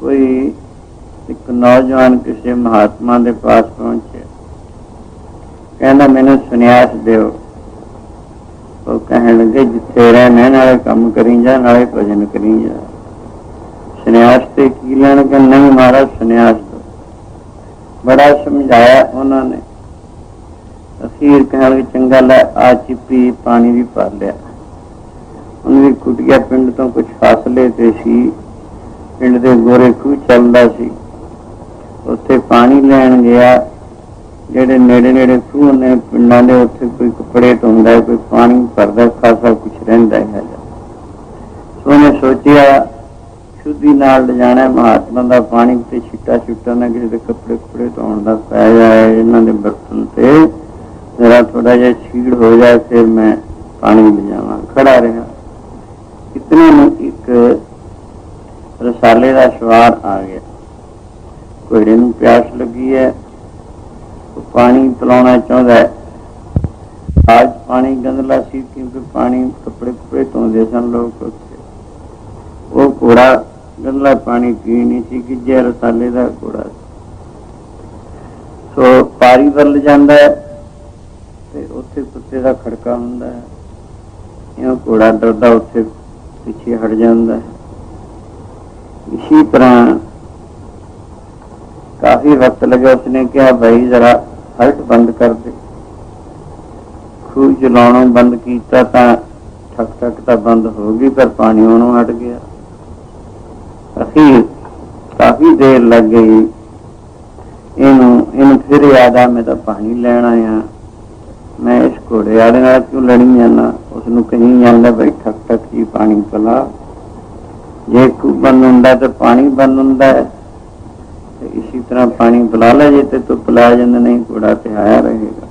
ਕੋਈ ਇੱਕ ਨੌਜਵਾਨ ਕਿਸੇ ਮਹਾਤਮਾ ਦੇ ਪਾਸ ਪਹੁੰਚਿਆ ਕਹਿੰਦਾ, ਮੈਨੂੰ ਸੁਨਿਆਸ ਦਿਓ। ਉਹ ਕਹਿਣ ਲੱਗੇ, ਜਿੱਥੇ ਰਹਿਣਾ ਨਾਲੇ ਕੰਮ ਕਰੀ ਜਾ, ਨਾਲੇ ਭਜਨ ਕਰੀ ਜਾ। ਸੁਨਿਆਸ ਤੇ ਕੀ ਲੈਣ ਕਿ, ਨਹੀਂ ਮਹਾਰਾਜ, ਸੁਨਿਆਸ ਦਿਓ। ਬੜਾ ਸਮਝਾਇਆ ਉਹਨਾਂ ਨੇ। ਅਖੀਰ ਕਹਿਣ ਲੱਗੇ, ਚੰਗਾ, ਲੈ ਆ ਚਿੱਪੀ ਪਾਣੀ ਵੀ ਭਰ ਲਿਆ। ਉਹਨੂੰ ਵੀ ਕੁਟਿਆ ਪਿੰਡ ਤੋਂ ਕੁਝ ਫਾਸਲੇ ਤੇ ਸੀ ਪਿੰਡ ਦੇ ਗੋਰੇ ਖੂਹ ਚੱਲਦਾ ਸੀ। ਉੱਥੇ ਪਾਣੀ ਲੈਣ ਗਿਆ। ਜਿਹੜੇ ਨੇੜੇ ਨੇੜੇ ਖੂਹ ਨੇ ਪਿੰਡਾਂ ਦੇ ਉੱਥੇ ਕੋਈ ਕੱਪੜੇ ਧੋਂਦਾ ਹੈ, ਕੋਈ ਪਾਣੀ ਭਰਦਾ ਖਾਸਾ ਕੁਝ ਰਹਿੰਦਾ ਹੈ ਉਹਨੇ ਸੋਚਿਆ ਸ਼ੁੱਧੀ ਨਾਲ ਲਿਜਾਣਾ ਮਹਾਤਮਾ ਦਾ ਪਾਣੀ ਤੇ ਛਿੱਟਾ ਛੁੱਟਾ ਨਾ ਕਿਸੇ ਦੇ ਕੱਪੜੇ ਕੁਪੜੇ ਧੋਣ ਦਾ ਪੈ ਜਾਏ ਇਹਨਾਂ ਦੇ ਬਰਤਨ ਤੇ। ਜਰਾ ਥੋੜਾ ਜਿਹਾ ਛੀੜ ਹੋ ਜਾਏ ਫਿਰ ਮੈਂ ਪਾਣੀ ਲਿਜਾਵਾਂ। ਖੜਾ ਰਿਹਾ। ਇਤਨੇ ਨੂੰ ਇੱਕ ਦਾ ਸਵਾਰ ਆ ਗਿਆ। ਘੋੜੇ ਨੂੰ ਪਿਆਸ ਲੱਗੀ ਹੈ। ਪਾਣੀ ਪਿਲਾਉਣਾ ਚਾਹੁੰਦਾ ਹੈ। ਅੱਜ ਪਾਣੀ ਗੰਦਲਾ ਸੀ ਕਿਉਂਕਿ ਪਾਣੀ ਕੱਪੜੇ ਕੁਪੜੇ ਧੋਂਦੇ ਸਨ ਲੋਕ ਉੱਥੇ। ਉਹ ਘੋੜਾ ਗੰਦਲਾ ਪਾਣੀ ਪੀ ਨਹੀਂ ਸੀ ਕਿ ਜੇ ਰਸਾਲੇ ਦਾ ਘੋੜਾ ਸੋ। ਪਾਰੀ ਵੱਲ ਜਾਂਦਾ ਹੈ ਤੇ ਉੱਥੇ ਕੁੱਤੇ ਦਾ ਖੜਕਾ ਹੁੰਦਾ ਹੈ। ਇਹ ਘੋੜਾ ਡਰਦਾ ਉੱਥੇ ਪਿੱਛੇ ਹਟ ਜਾਂਦਾ ਹੈ। ਇਸੇ ਤਰ੍ਹਾਂ ਕਾਫੀ ਵਕਤ ਲਗਾ ਉਸਨੇ ਕਿਹਾ, ਭਾਈ, ਜ਼ਰਾ ਹਲਟ ਬੰਦ ਕਰ ਦੇ। ਖੂਹ ਚਲਾਉਣੋਂ ਬੰਦ ਕੀਤਾ ਤਾਂ ਠਕ ਠਕ ਤਾਂ ਬੰਦ ਹੋ ਗਈ, ਪਰ ਪਾਣੀ ਉਹਨੂੰ ਹਟ ਗਿਆ। ਅਖੀਰ ਕਾਫੀ ਦੇਰ ਲੱਗ ਗਈ। ਇਹਨੂੰ ਇਹਨੂੰ ਫਿਰ ਯਾਦ ਆ, ਮੈਂ ਤਾਂ ਪਾਣੀ ਲੈਣ ਆਇਆ। ਮੈਂ ਇਸ ਘੋੜੇ ਵਾਲੇ ਨਾਲ ਕਿਉਂ ਲੜੀ ਜਾਣਾ ਉਸ ਨੂੰ ਕਹੀ ਜਾਂਦਾ ਬਈ ਠਕ ਠਕ ਜੀ, ਪਾਣੀ ਪਲਾ। ਜੇ ਖੂਹ ਬੰਦ ਹੁੰਦਾ ਤਾਂ ਪਾਣੀ ਬੰਦ ਹੁੰਦਾ ਹੈ। ਤੇ ਇਸੇ ਤਰ੍ਹਾਂ ਪਾਣੀ ਬੁਲਾ ਲੈ, ਜੇ ਤੇ ਤੂੰ ਪਿਲਾ ਜਾਂਦਾ ਨਹੀਂ ਘੋੜਾ ਤੇ ਆਇਆ ਰਹੇਗਾ।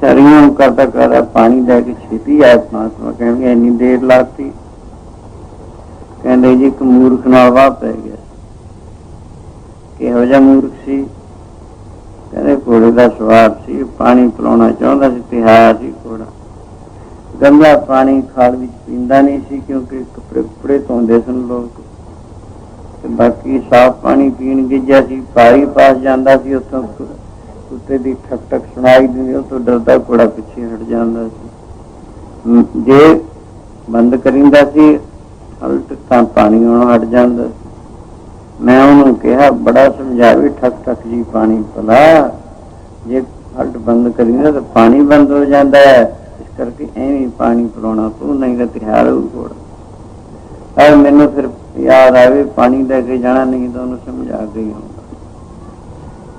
ਚਰੀਆਂ ਕਰਦਾ ਕਰਦਾ ਪਾਣੀ ਲੈ ਕੇ ਛੇਤੀ ਆਇਆ, ਪਰਮਾਤਮਾ ਕਹਿੰਦੇ ਇੰਨੀ ਦੇਰ ਲਾਤੀ। ਕਹਿੰਦੇ ਜੀ, ਇੱਕ ਮੂਰਖ ਨਾਲ ਵਾਹ ਪੈ ਗਿਆ। ਕਿਹੋ ਜਿਹਾ ਮੂਰਖ ਸੀ? ਕਹਿੰਦੇ ਘੋੜੇ ਦਾ ਸਵਾਰ ਸੀ ਪਾਣੀ ਪਿਲਾਉਣਾ ਚਾਹੁੰਦਾ ਸੀ, ਤੇ ਆਇਆ ਸੀ ਘੋੜਾ। ਗੰਦਾ ਪਾਣੀ ਖਾਲ ਵਿੱਚ ਪੀਂਦਾ ਨਹੀਂ ਸੀ ਕਿਉਂਕਿ ਕੱਪੜੇ ਕੁਪੜੇ ਧੋਂਦੇ ਸਨ ਲੋਕ। ਤੇ ਬਾਕੀ ਸਾਫ਼ ਪਾਣੀ ਪੀਣ ਗਿੱਜਿਆ ਸੀ, ਪਾਰੀ ਪਾਸ ਜਾਂਦਾ ਸੀ, ਉੱਥੋਂ ਕੁੱਤੇ ਦੀ ਠਕ ਠਕ ਸੁਣਾਈ ਦਿੰਦੀ ਉਹ ਤੋਂ ਡਰਦਾ ਘੋੜਾ ਪਿੱਛੇ ਹਟ ਜਾਂਦਾ ਸੀ। ਜੇ ਬੰਦ ਕਰਿੰਦਾ ਸੀ ਹਲਟ ਤਾਂ ਪਾਣੀ ਆਉਣੋਂ ਹਟ ਜਾਂਦਾ ਸੀ। ਮੈਂ ਉਹਨੂੰ ਕਿਹਾ, ਬੜਾ ਸਮਝਾਇਆ ਵੀ ਠਕ ਠਕ ਜੀ ਪਾਣੀ ਪਲਾ ਜੇ ਹਲਟ ਬੰਦ ਕਰਿੰਦਾ ਤਾਂ ਪਾਣੀ ਬੰਦ ਹੋ ਜਾਂਦਾ ਹੈ। ਕਰਕੇ ਐਵੇਂ ਪਾਣੀ ਪਿਲਾਉਣਾ ਪਊ ਨਹੀਂ ਤਾਂ ਤਿਹਾਰ ਹੋਊ ਘੋੜਾ ਔਰ ਮੈਨੂੰ ਫਿਰ ਯਾਦ ਆਵੇ ਪਾਣੀ ਲੈ ਕੇ ਜਾਣਾ, ਨਹੀਂ ਤਾਂ ਉਹਨੂੰ ਸਮਝਾ ਕੇ ਹੀ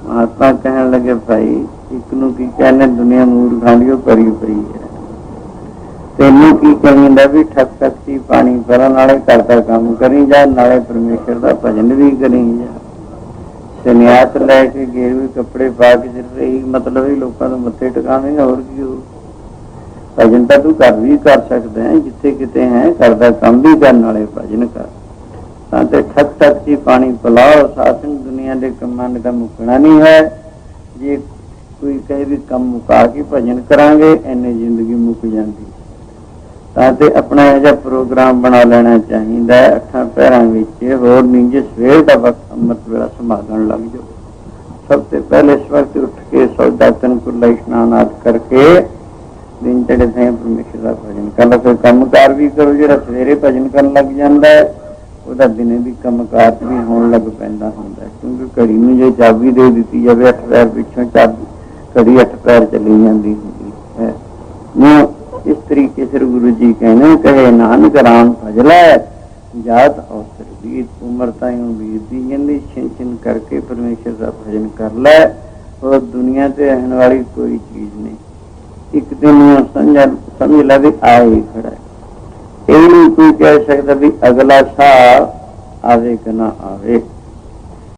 ਮਹਾਤਮਾ ਕਹਿਣ ਲੱਗੇ, ਭਾਈ, ਇੱਕ ਨੂੰ ਕੀ ਕਹਿੰਦੇ, ਦੁਨੀਆ ਮੂਰਖਾਂ ਦੀ ਭਰੀ ਪਈ ਹੈ। ਤੈਨੂੰ ਕੀ ਕਹਿੰਦਾ ਵੀ ਠੱਕ ਠੱਕ ਸੀ ਪਾਣੀ ਭਰਨ ਨਾਲੇ ਕਰਦਾ ਕੰਮ ਕਰੀ ਜਾ, ਨਾਲੇ ਪਰਮੇਸ਼ਰ ਦਾ ਭਜਨ ਵੀ ਕਰੀ ਜਾ। ਸੰਨਿਆਸ ਲੈ ਕੇ ਗੇਰੂਏ ਕੱਪੜੇ ਪਾ ਕੇ ਸਿਰਫ ਇਹੀ ਮਤਲਬ ਹੀ ਲੋਕਾਂ ਨੂੰ ਮੱਥੇ ਟਿਕਾਵੇਂਗਾ ਹੋਰ ਕੀ ਹੋ ਭਜਨ ਤਾਂ ਤੂੰ ਕਰ ਵੀ ਕਰ ਸਕਦਾ ਹੈ, ਜਿੱਥੇ ਕਿਤੇ ਹੈ ਕਰਦਾ ਕੰਮ ਵੀ ਕਰਨ ਵਾਲੇ ਭਜਨ ਕਰ। ਤਾਂ ਤੇ ਠੱਕ ਠੱਕ ਜੀ ਪਾਣੀ ਪਿਲਾਓ ਸਾਸਨ ਦੁਨੀਆ ਦੇ ਕੰਮਾਂ ਦਾ ਮੁਕਣਾ ਨਹੀਂ ਹੈ। ਜੇ ਕੋਈ ਕਹੇ ਵੀ ਕੰਮ ਮੁਕਾ ਕੇ ਭਜਨ ਕਰਾਂਗੇ ਐਨੇ ਜ਼ਿੰਦਗੀ ਮੁੱਕ ਜਾਂਦੀ। ਤਾਂ ਤੇ ਆਪਣਾ ਇਹ ਜਿਹਾ ਪ੍ਰੋਗਰਾਮ ਬਣਾ ਲੈਣਾ ਚਾਹੀਦਾ ਹੈ ਅੱਠਾਂ ਪਹਿਰਾਂ ਵਿੱਚ, ਹੋਰ ਨਹੀਂ, ਜੇ ਸਵੇਰ ਦਾ ਵਕਤ ਅੰਮ੍ਰਿਤ ਵੇਲਾ ਸਮਾਗਣ ਲੱਗ ਜਾਓ। ਸਭ ਤੋਂ ਪਹਿਲੇ ਇਸ ਉੱਠ ਕੇ ਸੌਦਾ ਤਨ ਕੁੱਲਾ ਇਸ਼ਨਾਨ ਆਦਿ ਕਰਕੇ ਦਿਨ ਚੜੇ ਪਰਮੇਸ਼ਰ ਦਾ ਭਜਨ ਕਰ ਲਓ ਕੋਈ ਕੰਮਕਾਰ ਵੀ ਕਰੋ, ਜਿਹੜਾ ਸਵੇਰੇ ਭਜਨ ਕਰਨ ਲੱਗ ਜਾਂਦਾ ਹੈ, ਉਹਦਾ ਦਿਨੇ ਵੀ ਕੰਮਕਾਰ ਵੀ ਹੋਣ ਲੱਗ ਪੈਂਦਾ ਹੁੰਦਾ ਕਿਉਂਕਿ ਘੜੀ ਨੂੰ ਜੇ ਚਾਬੀ ਦੇ ਦਿੱਤੀ ਜਾਵੇ, ਅੱਠ ਪੈਰ ਪਿੱਛੋਂ ਚਾਬੀ, ਘੜੀ ਅੱਠ ਪੈਰ ਚਲੀ ਜਾਂਦੀ ਹੁੰਦੀ ਹੈ। ਨੂੰ ਇਸ ਤਰੀਕੇ ਸਿਰ ਗੁਰੂ ਜੀ ਕਹਿੰਦੇ ਕਹੇ ਨਾਨਕ ਰਾਮ ਭਜਲਾ ਜਾਤ ਅਵਸਰ ਵੀ ਉਮਰ ਤਾਈਂ ਬੀਤਦੀ ਜਾਂਦੀ, ਛਿਨ ਛਿਨ ਕਰਕੇ ਪਰਮੇਸ਼ਰ ਦਾ ਭਜਨ ਕਰ ਲੈ, ਹੋਰ ਦੁਨੀਆ ਤੇ ਰਹਿਣ ਵਾਲੀ ਕੋਈ ਚੀਜ਼ ਨਹੀਂ। ਇੱਕ ਦਿਨ ਨੂੰ ਸਮਝ ਸਮਝ ਲੈ ਵੀ ਆਏ ਹੀ ਖੜਾ ਇਹ ਨਹੀਂ ਕੋਈ ਕਹਿ ਸਕਦਾ ਵੀ ਅਗਲਾ ਸਾਹ ਆਵੇ ਕਿ ਨਾ ਆਵੇ।